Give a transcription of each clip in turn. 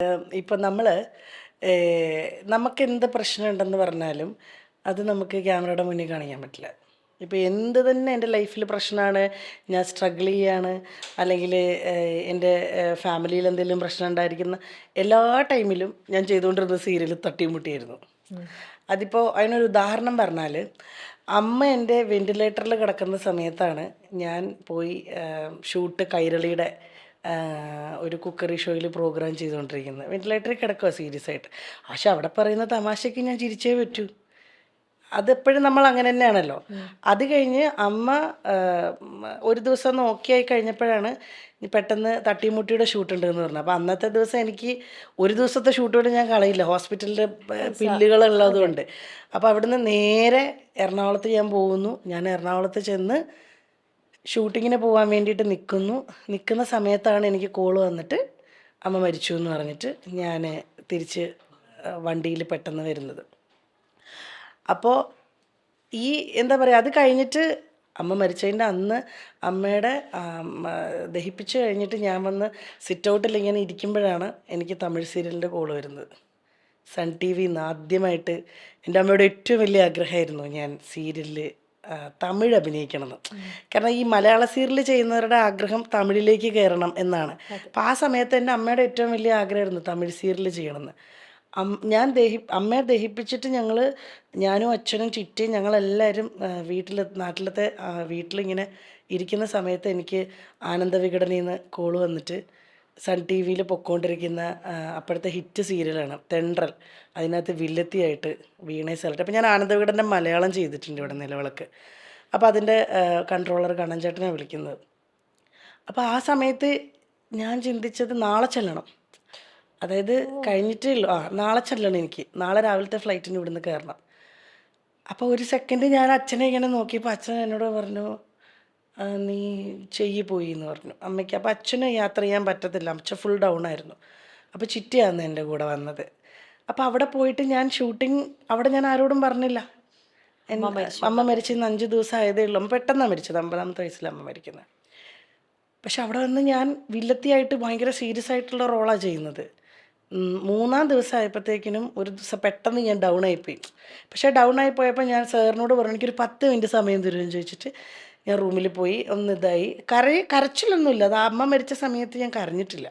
ഇപ്പം നമ്മൾ നമുക്ക് എന്ത് പ്രശ്നമുണ്ടെന്ന് പറഞ്ഞാലും അത് നമുക്ക് ക്യാമറയുടെ മുന്നിൽ കാണിക്കാൻ പറ്റില്ല. ഇപ്പോൾ എന്ത് തന്നെ എന്റെ ലൈഫിൽ പ്രശ്നമാണ് ഞാൻ സ്ട്രഗിൾ ചെയ്യാണ് അല്ലെങ്കിൽ എന്റെ ഫാമിലിയിൽ എന്തെങ്കിലും പ്രശ്നം ഉണ്ടായിരിക്കുന്ന എല്ലാ ടൈമിലും ഞാൻ ചെയ്തുകൊണ്ടിരുന്ന സീരിയൽ തട്ടിമുട്ടിയായിരുന്നു അതിപ്പോൾ അതിനൊരു ഉദാഹരണം പറഞ്ഞാൽ അമ്മ എന്റെ വെന്റിലേറ്ററിൽ കിടക്കുന്ന സമയത്താണ് ഞാൻ പോയി ഷൂട്ട് കൈരളിയുടെ ഒരു കുക്കറി ഷോയിൽ പ്രോഗ്രാം ചെയ്തുകൊണ്ടിരിക്കുന്നത്. വെന്റിലേറ്ററിൽ കിടക്കുക സീരിയസ് ആയിട്ട് പക്ഷെ അവിടെ പറയുന്ന തമാശയ്ക്ക് ഞാൻ ചിരിച്ചേ പറ്റൂ. അതെപ്പോഴും നമ്മൾ അങ്ങനെ തന്നെയാണല്ലോ. അത് കഴിഞ്ഞ് അമ്മ ഒരു ദിവസം നോക്കിയായി കഴിഞ്ഞപ്പോഴാണ് പെട്ടെന്ന് തട്ടിമുട്ടിയുടെ ഷൂട്ട് ഉണ്ടെന്ന് പറഞ്ഞു അപ്പോൾ അന്നത്തെ ദിവസം എനിക്ക് ഒരു ദിവസത്തെ ഷൂട്ട് പോലും ഞാൻ കളയില്ല. ഹോസ്പിറ്റലിൽ പില്ലുകളുള്ളതുകൊണ്ട്. അപ്പോൾ അവിടുന്ന് നേരെ എറണാകുളത്ത് ഞാൻ പോകുന്നു. ഞാൻ എറണാകുളത്ത് ചെന്ന് ഷൂട്ടിങ്ങിന് പോകാൻ വേണ്ടിയിട്ട് നിൽക്കുന്നു നിൽക്കുന്ന സമയത്താണ് എനിക്ക് കോൾ വന്നിട്ട് അമ്മ മരിച്ചു എന്ന് പറഞ്ഞിട്ട് ഞാൻ തിരിച്ച് വണ്ടിയിൽ പെട്ടെന്ന് വരുന്നത്. അപ്പോൾ ഈ എന്താ പറയുക അത് കഴിഞ്ഞിട്ട് അമ്മ മരിച്ചതിന്റെ അന്ന് അമ്മയുടെ ദഹിപ്പിച്ച് കഴിഞ്ഞിട്ട് ഞാൻ വന്ന് സിറ്റ് ഔട്ടിൽ ഇങ്ങനെ ഇരിക്കുമ്പോഴാണ് എനിക്ക് തമിഴ് സീരിയലിന്റെ കോൾ വരുന്നത്. സൺ ടി വിന്ന് ആദ്യമായിട്ട് എന്റെ അമ്മയുടെ ഏറ്റവും വലിയ ആഗ്രഹമായിരുന്നു ഞാൻ സീരിയലിൽ തമിഴ് അഭിനയിക്കണമെന്ന്. കാരണം ഈ മലയാള സീരിയൽ ചെയ്യുന്നവരുടെ ആഗ്രഹം തമിഴിലേക്ക് കയറണം എന്നാണ്. അപ്പം ആ സമയത്ത് എന്റെ അമ്മയുടെ ഏറ്റവും വലിയ ആഗ്രഹമായിരുന്നു തമിഴ് സീരിയൽ ചെയ്യണമെന്ന്. ഞാൻ ദഹി അമ്മയെ ദഹിപ്പിച്ചിട്ട് ഞങ്ങൾ ഞാനും അച്ഛനും ചിറ്റയും ഞങ്ങളെല്ലാവരും വീട്ടിൽ നാട്ടിലത്തെ വീട്ടിലിങ്ങനെ ഇരിക്കുന്ന സമയത്ത് എനിക്ക് ആനന്ദ വികടനയിൽ നിന്ന് കോൾ വന്നിട്ട് സൺ ടി വിയിൽ പൊക്കോണ്ടിരിക്കുന്ന ആ, അപ്പോഴത്തെ ഹിറ്റ് സീരിയലാണ് തെണ്ടൽ അതിനകത്ത് വില്ലത്തിയായിട്ട് വീണേ സെലക്ട് അപ്പോൾ ഞാൻ ആനന്ദവികടന്റെ മലയാളം ചെയ്തിട്ടുണ്ട് ഇവിടെ നിലവിളക്ക്. അപ്പോൾ അതിന്റെ കൺട്രോളർ കണ്ണൻ ചേട്ടനെ വിളിക്കുന്നത്. അപ്പോൾ ആ സമയത്ത് ഞാൻ ചിന്തിച്ചത് നാളെ ചെല്ലണം. അതായത് കഴിഞ്ഞിട്ടേ ഉള്ളൂ. ആ നാളെ ചെല്ലണം എനിക്ക്. നാളെ രാവിലത്തെ ഫ്ലൈറ്റിന് ഇവിടുന്ന് കയറണം. അപ്പോൾ ഒരു സെക്കൻഡ് ഞാൻ അച്ഛനെ ഇങ്ങനെ നോക്കിയപ്പോൾ അച്ഛൻ എന്നോട് പറഞ്ഞു "ആ, നീ ചെയ്യി പോയി എന്ന് പറഞ്ഞു. അമ്മയ്ക്ക് അപ്പോൾ അച്ഛന് യാത്ര ചെയ്യാൻ പറ്റത്തില്ല. അച്ഛൻ ഫുൾ ഡൗൺ ആയിരുന്നു. അപ്പോൾ ചിറ്റിയാന്ന് എന്റെ കൂടെ വന്നത്. അപ്പോൾ അവിടെ പോയിട്ട് ഞാൻ ഷൂട്ടിംഗ് അവിടെ ഞാൻ ആരോടും പറഞ്ഞില്ല. അമ്മ മരിച്ചിന്ന് അഞ്ച് ദിവസം ആയതേ ഉള്ളൂ. അമ്മ പെട്ടെന്നാണ് മരിച്ചത്. അമ്പതാമത്തെ വയസ്സിലാണ് അമ്മ മരിക്കുന്നത് പക്ഷെ അവിടെ വന്ന് ഞാൻ വില്ലത്തിയായിട്ട് ഭയങ്കര സീരിയസ് ആയിട്ടുള്ള റോളാണ് ചെയ്യുന്നത്. മൂന്നാം ദിവസം ആയപ്പോഴത്തേക്കിനും ഒരു ദിവസം പെട്ടെന്ന് ഞാൻ ഡൗൺ ആയിപ്പോയി പക്ഷേ ഡൗൺ ആയി പോയപ്പോൾ ഞാൻ സാറിനോട് പറഞ്ഞു എനിക്കൊരു പത്ത് മിനിറ്റ് സമയം തരുമെന്ന് ചോദിച്ചിട്ട് ഞാൻ റൂമിൽ പോയി ഒന്ന് ഇതായി. കര കരച്ചിലൊന്നുമില്ല. അത് അമ്മ മരിച്ച സമയത്ത് ഞാൻ കരഞ്ഞിട്ടില്ല.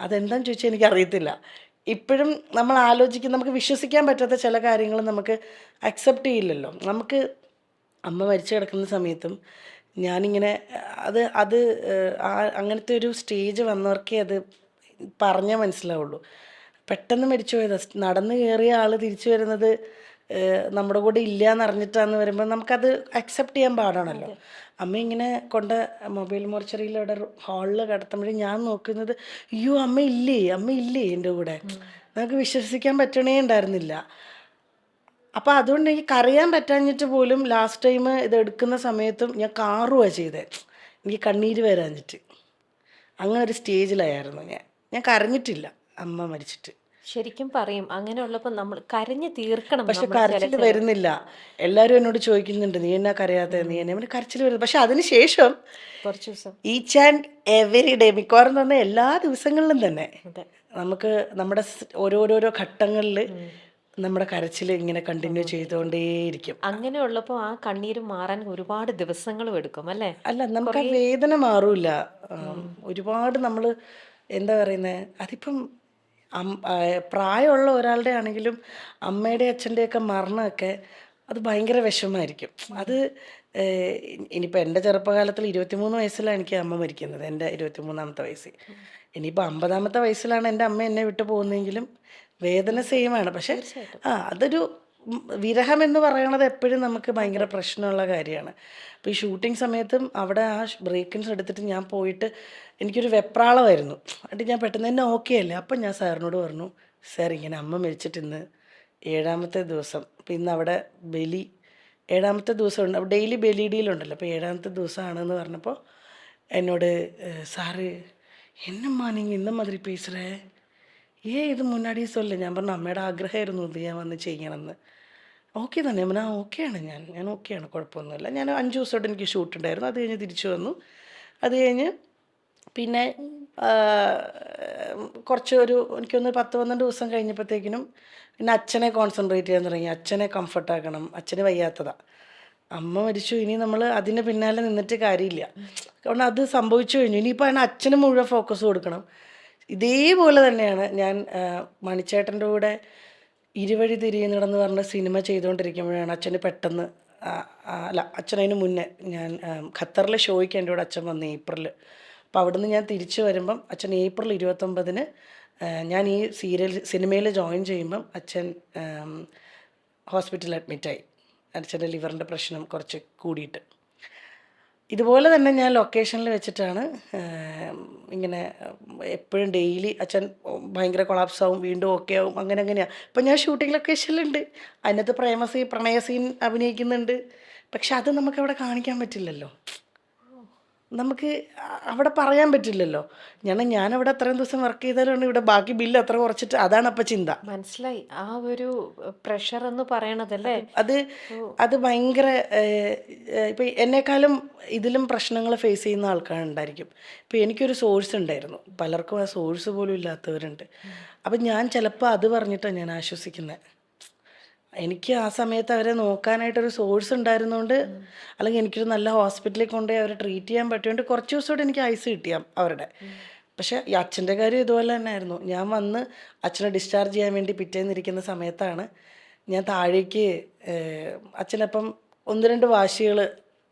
അതെന്താണെന്ന് ചോദിച്ചാൽ എനിക്കറിയത്തില്ല. ഇപ്പോഴും നമ്മൾ ആലോചിക്കും നമുക്ക് വിശ്വസിക്കാൻ പറ്റാത്ത ചില കാര്യങ്ങൾ നമുക്ക് അക്സെപ്റ്റ് ചെയ്യില്ലല്ലോ. നമുക്ക് അമ്മ മരിച്ചു കിടക്കുന്ന സമയത്തും ഞാനിങ്ങനെ അത് അത് അങ്ങനത്തെ ഒരു സ്റ്റേജ് വന്നവർക്കേ അത് പറഞ്ഞാൽ മനസ്സിലാവുള്ളൂ. പെട്ടെന്ന് മരിച്ചു പോയത് നടന്നു കയറിയ ആൾ തിരിച്ചു വരുന്നത് നമ്മുടെ കൂടെ ഇല്ല എന്നറിഞ്ഞിട്ടാന്ന് വരുമ്പോൾ നമുക്കത് അക്സെപ്റ്റ് ചെയ്യാൻ പാടാണല്ലോ. അമ്മ ഇങ്ങനെ കൊണ്ട് മൊബൈൽ മോർച്ചറിയിൽ അവിടെ ഹാളിൽ കിടത്തുമ്പോഴും ഞാൻ നോക്കുന്നത് അയ്യോ അമ്മ ഇല്ലേ അമ്മ ഇല്ലേ എന്റെ കൂടെ? നമുക്ക് വിശ്വസിക്കാൻ പറ്റണേ ഉണ്ടായിരുന്നില്ല. അപ്പോൾ അതുകൊണ്ട് എനിക്ക് കറിയാൻ പറ്റാഞ്ഞിട്ട് പോലും ലാസ്റ്റ് ടൈം ഇത് എടുക്കുന്ന സമയത്തും ഞാൻ കാറുവാ ചെയ്തത് എനിക്ക് കണ്ണീര് വരാഞ്ഞിട്ട്. അങ്ങനെ ഒരു സ്റ്റേജിലായിരുന്നു ഞാൻ. ഞാൻ കരഞ്ഞിട്ടില്ല. അമ്മ മരിച്ചിട്ട്. ശരിക്കും പറയും അങ്ങനെ ഉള്ളപ്പോൾ നമ്മൾ കരഞ്ഞു തീർക്കണം പക്ഷെ കരച്ചിൽ വരുന്നില്ല. എല്ലാവരും എന്നോട് ചോദിക്കുന്നുണ്ട് നീ എന്നാ കരയാത്ത? നീ എന്നെ കരച്ചിൽ വരുന്നത്? പക്ഷെ അതിനുശേഷം കുറച്ച് ദിവസം. ഈച്ച് ആൻഡ് എവറി ഡേ മിക്കവാറും തന്നെ എല്ലാ ദിവസങ്ങളിലും തന്നെ നമുക്ക് നമ്മുടെ ഓരോരോരോ ഘട്ടങ്ങളിൽ നമ്മുടെ കരച്ചിൽ ഇങ്ങനെ കണ്ടിന്യൂ ചെയ്തുകൊണ്ടേയിരിക്കും. അങ്ങനെ ഉള്ളപ്പോൾ ആ കണ്ണീര് മാറാൻ ഒരുപാട് ദിവസങ്ങളും എടുക്കും അല്ലേ? അല്ല നമുക്ക് ആ വേദന മാറൂല ഒരുപാട് നമ്മൾ എന്താ പറയുന്നത് അതിപ്പം പ്രായമുള്ള ഒരാളുടെ ആണെങ്കിലും അമ്മയുടെ അച്ഛന്റെയൊക്കെ മരണമൊക്കെ അത് ഭയങ്കര വിഷമമായിരിക്കും. അത് ഇനിയിപ്പോൾ എന്റെ ചെറുപ്പകാലത്തിൽ ഇരുപത്തിമൂന്ന് വയസ്സിലാണ് എനിക്ക് അമ്മ മരിക്കുന്നത് എന്റെ ഇരുപത്തിമൂന്നാമത്തെ വയസ്സിൽ ഇനിയിപ്പോൾ അമ്പതാമത്തെ വയസ്സിലാണ് എന്റെ അമ്മ എന്നെ വിട്ടു പോകുന്നതെങ്കിലും വേദന സെയിമാണ് പക്ഷേ ആ അതൊരു വിരഹം എന്ന് പറയണത് എപ്പോഴും നമുക്ക് ഭയങ്കര പ്രശ്നമുള്ള കാര്യമാണ്. അപ്പോൾ ഈ ഷൂട്ടിംഗ് സമയത്തും അവിടെ ആ ബ്രേക്കിൻസ് എടുത്തിട്ട് ഞാൻ പോയിട്ട് എനിക്കൊരു വെപ്രാളമായിരുന്നു. എന്നിട്ട് ഞാൻ പെട്ടെന്ന് തന്നെ ഓക്കെ അല്ലേ? അപ്പം ഞാൻ സാറിനോട് പറഞ്ഞു സാർ ഇങ്ങനെ അമ്മ മരിച്ചിട്ട് ഇന്ന് ഏഴാമത്തെ ദിവസം അപ്പോൾ ഇന്ന് അവിടെ ബലി ഏഴാമത്തെ ദിവസമുണ്ട് അപ്പോൾ ഡെയിലി ബലിയിടിയിലുണ്ടല്ലോ അപ്പോൾ ഏഴാമത്തെ ദിവസമാണെന്ന് പറഞ്ഞപ്പോൾ എന്നോട് സാറ് എന്നമ്മാ നിങ്ങൾ ഇന്ന മാതിരി പേசுகிறേ ഏ ഇത് മുന്നാടി സൊല്ലേ ഞാൻ പറഞ്ഞു അമ്മയുടെ ആഗ്രഹമായിരുന്നു ഇത് ഞാൻ വന്ന് ചെയ്യണമെന്ന്. ഓക്കെ തന്നെ. ഞാൻ ഓക്കെയാണ് ഞാൻ. ഞാൻ ഓക്കെയാണ് കുഴപ്പമൊന്നുമില്ല. ഞാൻ അഞ്ച് ദിവസമായിട്ട് എനിക്ക് ഷൂട്ട് ഉണ്ടായിരുന്നു അത് കഴിഞ്ഞ് തിരിച്ചു വന്നു. അത് കഴിഞ്ഞ് പിന്നെ കുറച്ച് ഒരു എനിക്കൊന്ന് പത്ത് പന്ത്രണ്ട് ദിവസം കഴിഞ്ഞപ്പോഴത്തേക്കിനും പിന്നെ അച്ഛനെ കോൺസെൻട്രേറ്റ് ചെയ്യാൻ തുടങ്ങി. അച്ഛനെ കംഫർട്ടാക്കണം അച്ഛന് വയ്യാത്തതാ. അമ്മ മരിച്ചു. ഇനി നമ്മൾ അതിന് പിന്നാലെ നിന്നിട്ട് കാര്യമില്ല. കാരണം അത് സംഭവിച്ചു കഴിഞ്ഞു. ഇനിയിപ്പോൾ അതിന് അച്ഛന് മുഴുവൻ ഫോക്കസ് കൊടുക്കണം. ഇതേപോലെ തന്നെയാണ് ഞാൻ മണിച്ചേട്ടന്റെ കൂടെ ഇരുവഴി തിരിയുന്നിടന്ന് പറഞ്ഞ സിനിമ ചെയ്തുകൊണ്ടിരിക്കുമ്പോഴാണ് അച്ഛന് പെട്ടെന്ന് അല്ല അച്ഛനതിന് മുന്നേ ഞാൻ ഖത്തറിലെ ഷോയ്ക്ക് എന്റെ കൂടെ അച്ഛൻ വന്നു ഏപ്രിൽ അപ്പോൾ അവിടുന്ന് ഞാൻ തിരിച്ചു വരുമ്പം അച്ഛൻ ഏപ്രിൽ ഇരുപത്തൊമ്പതിന് ഞാൻ ഈ സീരിയൽ സിനിമയിൽ ജോയിൻ ചെയ്യുമ്പം അച്ഛൻ ഹോസ്പിറ്റലിൽ അഡ്മിറ്റായി. അച്ഛന്റെ ലിവറിന്റെ പ്രശ്നം കുറച്ച് കൂടിയിട്ട്. ഇതുപോലെ തന്നെ ഞാൻ ലൊക്കേഷനിൽ വെച്ചിട്ടാണ് ഇങ്ങനെ എപ്പോഴും ഡെയിലി അച്ഛൻ ഭയങ്കര കൊളാപ്സ് ആവും വീണ്ടും ഓക്കെ ആവും അങ്ങനെ അങ്ങനെയാണ് ഇപ്പം ഞാൻ ഷൂട്ടിംഗ് ലൊക്കേഷനിലുണ്ട് അതിനകത്ത് പ്രേമസീൻ പ്രണയസീൻ പ്രണയ സീൻ അഭിനയിക്കുന്നുണ്ട്. പക്ഷെ അത് നമുക്കവിടെ കാണിക്കാൻ പറ്റില്ലല്ലോ. നമുക്ക് അവിടെ പറയാൻ പറ്റില്ലല്ലോ. ഞാൻ ഞാനവിടെ അത്രയും ദിവസം വർക്ക് ചെയ്താലാണ് ഇവിടെ ബാക്കി ബില്ല് അത്ര കുറച്ചിട്ട് അതാണ് അപ്പം ചിന്ത. മനസ്സിലായി. ആ ഒരു പ്രഷർ എന്ന് പറയണതല്ലേ? അത് അത് ഭയങ്കര ഇപ്പം എന്നെക്കാളും ഇതിലും പ്രശ്നങ്ങൾ ഫേസ് ചെയ്യുന്ന ആൾക്കാരുണ്ടായിരിക്കും ഇപ്പം എനിക്കൊരു സോഴ്സ് ഉണ്ടായിരുന്നു. പലർക്കും ആ സോഴ്സ് പോലും ഇല്ലാത്തവരുണ്ട്. അപ്പം ഞാൻ ചിലപ്പോൾ അത് പറഞ്ഞിട്ടാണ് ഞാൻ ആശ്വസിക്കുന്നത് എനിക്ക് ആ സമയത്ത് അവരെ നോക്കാനായിട്ടൊരു സോഴ്സ് ഉണ്ടായിരുന്നുകൊണ്ട് അല്ലെങ്കിൽ എനിക്കൊരു നല്ല ഹോസ്പിറ്റലിൽ കൊണ്ടുപോയി അവരെ ട്രീറ്റ് ചെയ്യാൻ പറ്റിയോണ്ട് കുറച്ച് ദിവസം എനിക്ക് ഐസ് കിട്ടിയാം അവരുടെ. പക്ഷേ ഈ അച്ഛന്റെ കാര്യം ഇതുപോലെ തന്നെ ആയിരുന്നു ഞാൻ വന്ന് അച്ഛനെ ഡിസ്ചാർജ് ചെയ്യാൻ വേണ്ടി പിറ്റേന്നിരിക്കുന്ന സമയത്താണ് ഞാൻ താഴേക്ക് അച്ഛനപ്പം ഒന്ന് രണ്ട് വാശികൾ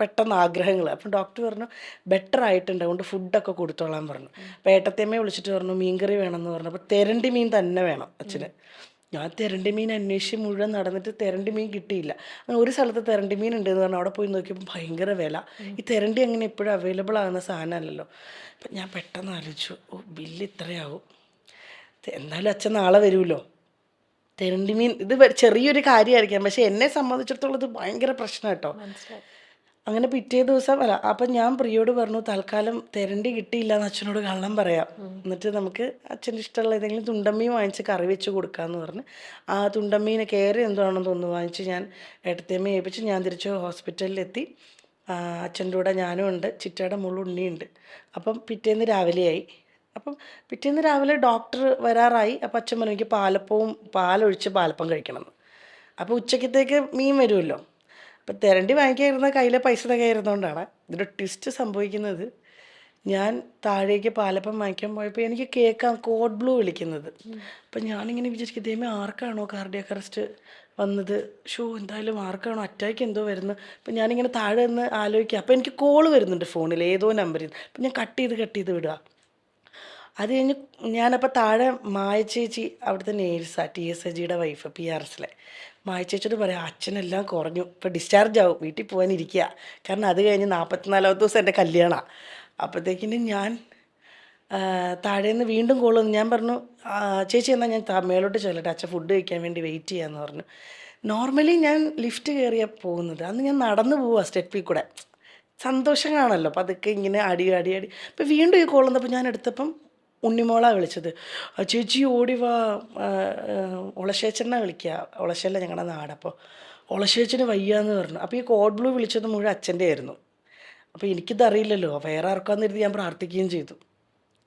പെട്ടെന്ന് ആഗ്രഹങ്ങൾ അപ്പം ഡോക്ടർ പറഞ്ഞു ബെറ്റർ ആയിട്ടുണ്ട്. അതുകൊണ്ട് ഫുഡൊക്കെ കൊടുത്തോളാൻ പറഞ്ഞു. അപ്പം ഏട്ടത്തേമ്മയെ വിളിച്ചിട്ട് പറഞ്ഞു മീൻകറി വേണമെന്ന് പറഞ്ഞു. അപ്പോൾ തെരണ്ടി മീൻ തന്നെ വേണം അച്ഛന്. ഞാൻ തെരണ്ടി മീൻ അന്വേഷിച്ച് മുഴുവൻ നടന്നിട്ട് തെരണ്ടി മീൻ കിട്ടിയില്ല. അങ്ങനെ ഒരു സ്ഥലത്ത് തെരണ്ടി മീൻ ഉണ്ട് എന്ന് പറഞ്ഞു അവിടെ പോയി നോക്കിയപ്പോൾ ഭയങ്കര വില. ഈ തെരണ്ടി അങ്ങനെ എപ്പോഴും അവൈലബിൾ ആകുന്ന സാധനമല്ലല്ലോ. അപ്പം ഞാൻ പെട്ടെന്ന് ആലോചിച്ചു ഓ ബില്ല് ഇത്രയാവും. എന്തായാലും അച്ഛൻ നാളെ വരുമല്ലോ. തെരണ്ടി മീൻ ഇത് ചെറിയൊരു കാര്യമായിരിക്കാം. പക്ഷെ എന്നെ സംബന്ധിച്ചിടത്തോളം ഇത് ഭയങ്കര പ്രശ്നം കേട്ടോ അങ്ങനെ പിറ്റേ ദിവസം അല്ല അപ്പം ഞാൻ പ്രിയോട് പറഞ്ഞു തൽക്കാലം തെരണ്ടി കിട്ടിയില്ല എന്ന് അച്ഛനോട് കള്ളം പറയാം. എന്നിട്ട് നമുക്ക് അച്ഛന്റെ ഇഷ്ടമുള്ള ഏതെങ്കിലും തുണ്ടമ്മീൻ വാങ്ങിച്ച് കറി വെച്ച് കൊടുക്കാമെന്ന് പറഞ്ഞ് ആ തുണ്ടമ്മീനെ കയറി എന്താണെന്ന് തോന്നുന്നു വാങ്ങിച്ച് ഞാൻ ഇടത്തേമ്മ ഏൽപ്പിച്ച് ഞാൻ തിരിച്ച് ഹോസ്പിറ്റലിലെത്തി എത്തി. അച്ഛന്റെ കൂടെ ഞാനും ഉണ്ട് ചിറ്റയുടെ മുള്ള ഉണ്ണിയുണ്ട്. അപ്പം പിറ്റേന്ന് രാവിലെയായി. അപ്പം പിറ്റേന്ന് രാവിലെ ഡോക്ടർ വരാറായി. അപ്പം അച്ഛൻ പറഞ്ഞു എനിക്ക് പാലപ്പവും പാലൊഴിച്ച് പാലപ്പം കഴിക്കണമെന്ന്. അപ്പോൾ ഉച്ചക്കത്തേക്ക് മീൻ വരുമല്ലോ. അപ്പം തിരണ്ടി വാങ്ങിക്കാതിരുന്ന കയ്യിലെ പൈസ തികയായിരുന്നതുകൊണ്ടാണ് ഇതിന്റെ ട്വിസ്റ്റ് സംഭവിക്കുന്നത്. ഞാൻ താഴേക്ക് പാലപ്പം വാങ്ങിക്കാൻ പോയപ്പോൾ എനിക്ക് കേൾക്കാം കോഡ് ബ്ലൂ വിളിക്കുന്നത്. അപ്പം ഞാനിങ്ങനെ വിചാരിക്കും ദൈവമേ ആർക്കാണോ കാർഡിയാക് അറസ്റ്റ് വന്നത്? ഷോ എന്തായാലും ആർക്കാണോ? അറ്റാക്ക് എന്തോ വരുന്നത് അപ്പം ഞാനിങ്ങനെ താഴെ നിന്ന് ആലോചിക്കുക അപ്പോൾ എനിക്ക് കോൾ വരുന്നുണ്ട് ഫോണിൽ ഏതോ നമ്പറിൽ അപ്പം ഞാൻ കട്ട് ചെയ്ത് കട്ട് ചെയ്ത് വിടുക. അത് കഴിഞ്ഞ് ഞാനപ്പോൾ താഴെ മായ ചേച്ചി അവിടുത്തെ നേഴ്സാണ് ടി എസ് എ ജിയുടെ വൈഫ് പി ആർ എസിലെ മായ ചേച്ചിയോട് പറയാം അച്ഛനെല്ലാം കുറഞ്ഞു. ഇപ്പോൾ ഡിസ്ചാർജ് ആവും. വീട്ടിൽ പോകാനിരിക്കുക കാരണം അത് കഴിഞ്ഞ് നാൽപ്പത്തിനാലാമത്തെ ദിവസം എന്റെ കല്യാണമാണ് അപ്പോഴത്തേക്കിനും ഞാൻ താഴേന്ന് വീണ്ടും കോൾ വന്നു. ഞാൻ പറഞ്ഞു ചേച്ചി എന്നാൽ ഞാൻ മേലോട്ട് ചെല്ലട്ടെ. അച്ഛൻ ഫുഡ് കഴിക്കാൻ വേണ്ടി വെയിറ്റ് ചെയ്യാമെന്ന് പറഞ്ഞു. നോർമലി ഞാൻ ലിഫ്റ്റ് കയറിയാണ് പോകുന്നത്. അന്ന് ഞാൻ നടന്നു പോവുക സ്റ്റെപ്പിൽ കൂടെ. സന്തോഷം കാണല്ലോ. അപ്പം അതൊക്കെ ഇങ്ങനെ അടി അടി അടി. അപ്പോൾ വീണ്ടും ഈ കോൾ വന്നപ്പോൾ ഞാൻ എടുത്തപ്പം ഉണ്ണിമോളാ വിളിച്ചത്. "ആ, ചേച്ചി ഓടി വാ ഉളശേച്ചനെ വിളിക്കുക ഉളശല്ല ഞങ്ങളുടെ നാടപ്പോൾ ഉളശേച്ചന് വയ്യാന്ന് പറഞ്ഞു. അപ്പോൾ ഈ കോഡ് ബ്ലൂ വിളിച്ചത് മുഴുവൻ അച്ഛന്റെ ആയിരുന്നു. അപ്പോൾ എനിക്കിതറിയില്ലല്ലോ വേറെ ആർക്കാന്ന് ഇരുത്തി ഞാൻ പ്രാർത്ഥിക്കുകയും ചെയ്തു.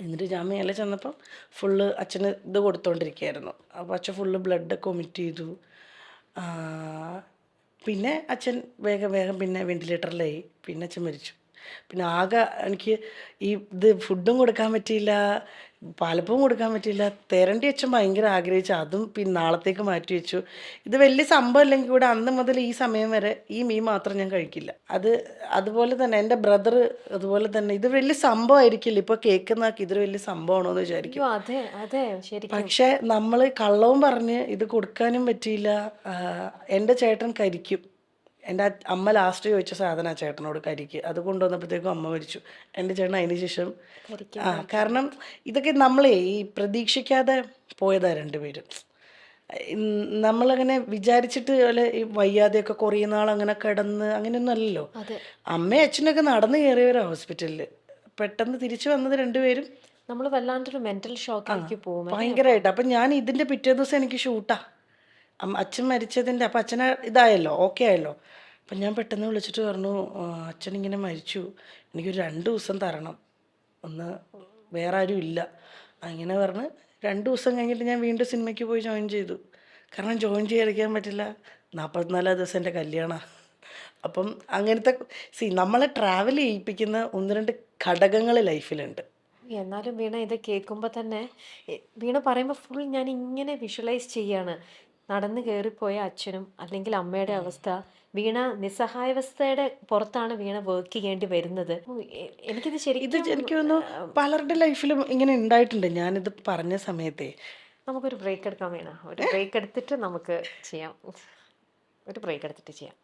എന്നിട്ട് ഞാൻ മേലെ ചെന്നപ്പം ഫുള്ള് അച്ഛന് ഇത് കൊടുത്തോണ്ടിരിക്കുകയായിരുന്നു അപ്പോൾ അച്ഛൻ ഫുള്ള് ബ്ലഡൊക്കെ ഒമിറ്റ് ചെയ്തു. പിന്നെ അച്ഛൻ വേഗം വേഗം പിന്നെ വെന്റിലേറ്ററിലായി. പിന്നെ അച്ഛൻ മരിച്ചു. പിന്നെ ആകെ എനിക്ക് ഈ ഇത് ഫുഡും കൊടുക്കാൻ പറ്റിയില്ല പാലപ്പവും കൊടുക്കാൻ പറ്റിയില്ല തേരണ്ടി അച്ഛൻ ഭയങ്കര ആഗ്രഹിച്ചു. അതും പിന്നെ നാളത്തേക്ക് മാറ്റി വെച്ചു. ഇത് വലിയ സംഭവം അല്ലെങ്കിൽ കൂടെ അന്ന് മുതൽ ഈ സമയം വരെ ഈ മീൻ മാത്രം ഞാൻ കഴിക്കില്ല. അത് അതുപോലെ തന്നെ എന്റെ ബ്രദർ അതുപോലെ തന്നെ ഇത് വലിയ സംഭവമായിരിക്കില്ല ഇപ്പോൾ കേൾക്കുന്ന ഇതൊരു വലിയ സംഭവമാണോ എന്ന് വിചാരിക്കും. പക്ഷെ നമ്മൾ കള്ളവും പറഞ്ഞ് ഇത് കൊടുക്കാനും പറ്റിയില്ല. എന്റെ ചേട്ടൻ കരിക്കും. എന്റെ അമ്മ ലാസ്റ്റ് ചോദിച്ച സാധനം ചേട്ടനോട് കരിക്ക്. അത് കൊണ്ടുവന്നപ്പോഴത്തേക്കും അമ്മ മരിച്ചു. എന്റെ ചേട്ടൻ അതിന് ശേഷം ആ കാരണം ഇതൊക്കെ നമ്മളെ ഈ പ്രതീക്ഷിക്കാതെ പോയതാ രണ്ടുപേരും. നമ്മളങ്ങനെ വിചാരിച്ചിട്ട് അല്ലെ ഈ വയ്യാതെയൊക്കെ കുറേ നാൾ അങ്ങനെ കിടന്ന് അങ്ങനെയൊന്നും അല്ലല്ലോ. അമ്മയും അച്ഛനൊക്കെ നടന്നു കയറിയവരാ ഹോസ്പിറ്റലിൽ പെട്ടെന്ന് തിരിച്ചു വന്നത് രണ്ടുപേരും. നമ്മൾ വല്ലാണ്ടൊരു മെന്റൽ ഷോക്കിലേക്ക് പോകും ഭയങ്കരമായിട്ട് അപ്പം ഞാൻ ഇതിന്റെ പിറ്റേ ദിവസം എനിക്ക് ഷൂട്ടാ അച്ഛൻ മരിച്ചതിന്റെ അപ്പം അച്ഛനെ ഇതായല്ലോ ഓക്കെ ആയല്ലോ. അപ്പം ഞാൻ പെട്ടെന്ന് വിളിച്ചിട്ട് പറഞ്ഞു "ആ, അച്ഛൻ ഇങ്ങനെ മരിച്ചു എനിക്കൊരു രണ്ട് ദിവസം തരണം ഒന്ന് വേറെ ആരും ഇല്ല. അങ്ങനെ പറഞ്ഞ് രണ്ട് ദിവസം കഴിഞ്ഞിട്ട് ഞാൻ വീണ്ടും സിനിമയ്ക്ക് പോയി ജോയിൻ ചെയ്തു. കാരണം ജോയിൻ ചെയ്യാതിരിക്കാൻ പറ്റില്ല നാൽപ്പത്തിനാലാം ദിവസം എന്റെ കല്യാണമാണ് അപ്പം അങ്ങനത്തെ സി നമ്മളെ ട്രാവൽ ചെയ്യിപ്പിക്കുന്ന ഒന്ന് രണ്ട് ഘടകങ്ങൾ ലൈഫിലുണ്ട്. എന്നാലും വീണ ഇത് കേൾക്കുമ്പോൾ തന്നെ വീണ പറയുമ്പോൾ ഫുൾ ഞാൻ ഇങ്ങനെ വിഷ്വലൈസ് ചെയ്യാണ്. നടന്നു കയറിപ്പോയ അച്ഛനും അല്ലെങ്കിൽ അമ്മയുടെ അവസ്ഥ വീണ നിസ്സഹായാവസ്ഥയുടെ പുറത്താണ് വീണ വർക്ക് ചെയ്യേണ്ടി വരുന്നത്. എനിക്കിത് ശരി ഇത് ശരിക്കും പലരുടെ ലൈഫിലും ഇങ്ങനെ ഉണ്ടായിട്ടുണ്ട്. ഞാനിത് പറഞ്ഞ സമയത്തെ. നമുക്കൊരു ബ്രേക്ക് എടുക്കാൻ വീണ. ഒരു ബ്രേക്ക് എടുത്തിട്ട് നമുക്ക് ചെയ്യാം. ഒരു ബ്രേക്ക് എടുത്തിട്ട് ചെയ്യാം.